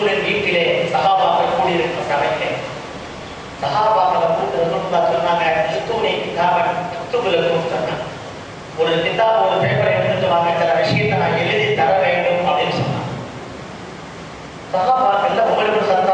ரசூலின் வீட்டிலே சகாபாக்கள் கூடியிருக்கிற சபையிலே சகாபாக்களை கூட்டு ரசூல்லா சொன்னாங்க இத்துணை கிதாபன் இத்துகளுக்கும் சொன்னாங்க ஒரு கிதாப் ஒரு பேப்பரை எடுத்துட்டு வாங்க சில விஷயத்தை நான் எழுதி தர வேண்டும் அப்படின்னு சொன்னாங்க. சகாபாக்கள் உங்களுக்கு சந்தோஷம்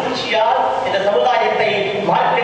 மகிழ்ச்சியால் இந்த சமுதாயத்தை மாற்ற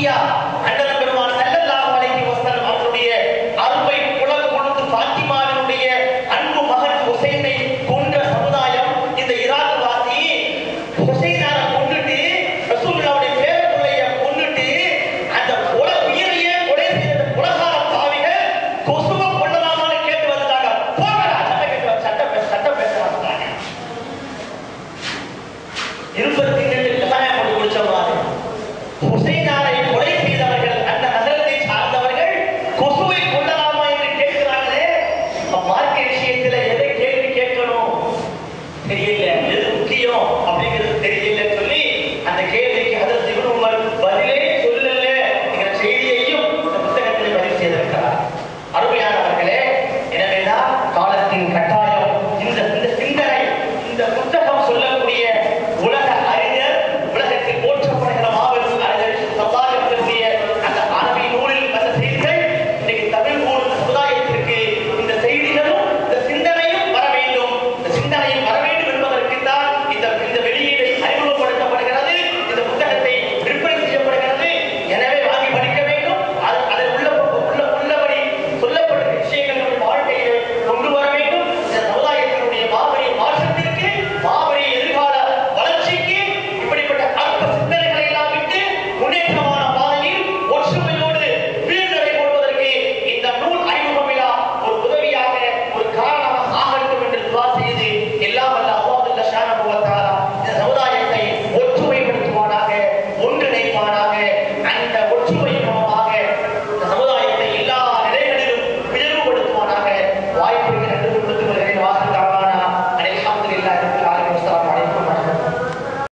India.